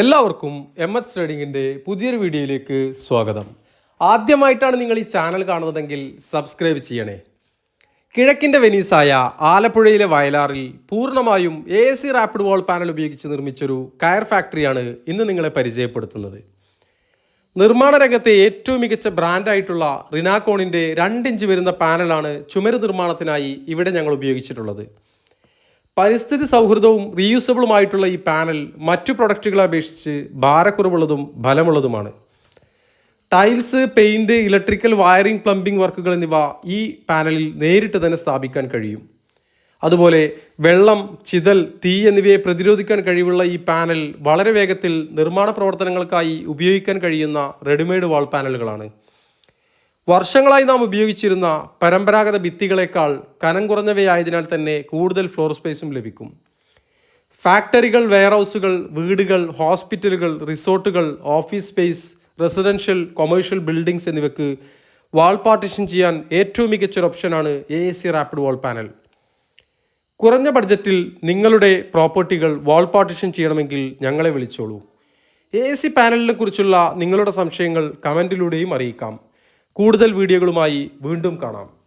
എല്ലാവർക്കും M H ട്രേഡിങ്ങിന്റെ പുതിയൊരു വീഡിയോയിലേക്ക് സ്വാഗതം. ആദ്യമായിട്ടാണ് നിങ്ങൾ ഈ ചാനൽ കാണുന്നതെങ്കിൽ സബ്സ്ക്രൈബ് ചെയ്യണേ. കിഴക്കിന്റെ വെനീസായ ആലപ്പുഴയിലെ വയലാറിൽ പൂർണമായും A C rapid wall panel ഉപയോഗിച്ച് നിർമ്മിച്ചൊരു കയർ ഫാക്ടറിയാണ് ഇന്ന് നിങ്ങളെ പരിചയപ്പെടുത്തുന്നത്. നിർമ്മാണ രംഗത്തെ ഏറ്റവും മികച്ച ബ്രാൻഡായിട്ടുള്ള റിനാക്കോണിന്റെ രണ്ടിഞ്ച് വരുന്ന പാനലാണ് ചുമര് നിർമ്മാണത്തിനായി ഇവിടെ ഞങ്ങൾ ഉപയോഗിച്ചിട്ടുള്ളത്. പരിസ്ഥിതി സൗഹൃദവും റീയൂസബിളുമായിട്ടുള്ള ഈ പാനൽ മറ്റു പ്രൊഡക്റ്റുകളെ അപേക്ഷിച്ച് ഭാരക്കുറവുള്ളതും ഫലമുള്ളതുമാണ്. Tiles paint electrical wiring plumbing വർക്കുകൾ എന്നിവ ഈ പാനലിൽ നേരിട്ട് തന്നെ സ്ഥാപിക്കാൻ കഴിയും. അതുപോലെ വെള്ളം ചിതൽ തീ എന്നിവയെ പ്രതിരോധിക്കാൻ കഴിവുള്ള ഈ പാനൽ വളരെ വേഗത്തിൽ നിർമ്മാണ പ്രവർത്തനങ്ങൾക്കായി ഉപയോഗിക്കാൻ കഴിയുന്ന റെഡിമെയ്ഡ് വാൾ പാനലുകളാണ് വർഷങ്ങളായി നാം ഉപയോഗിച്ചിരുന്ന പരമ്പരാഗത ഭിത്തികളേക്കാൾ കനം കുറഞ്ഞവയായതിനാൽ തന്നെ കൂടുതൽ ഫ്ലോർ സ്പേസും ലഭിക്കും. ഫാക്ടറികൾ വെയർഹൗസുകൾ വീടുകൾ ഹോസ്പിറ്റലുകൾ റിസോർട്ടുകൾ office space residential commercial buildings എന്നിവയ്ക്ക് വാൾ പാർട്ടിഷൻ ചെയ്യാൻ ഏറ്റവും മികച്ചൊരു ഓപ്ഷനാണ് A A C rapid wall panel കുറഞ്ഞ ബഡ്ജറ്റിൽ നിങ്ങളുടെ പ്രോപ്പർട്ടികൾ വാൾ പാർട്ടിഷൻ ചെയ്യണമെങ്കിൽ ഞങ്ങളെ വിളിച്ചോളൂ. എ സി പാനലിനെ കുറിച്ചുള്ള നിങ്ങളുടെ സംശയങ്ങൾ കമന്റിലൂടെയും അറിയിക്കാം. കൂടുതൽ വീഡിയോകളുമായി വീണ്ടും കാണാം.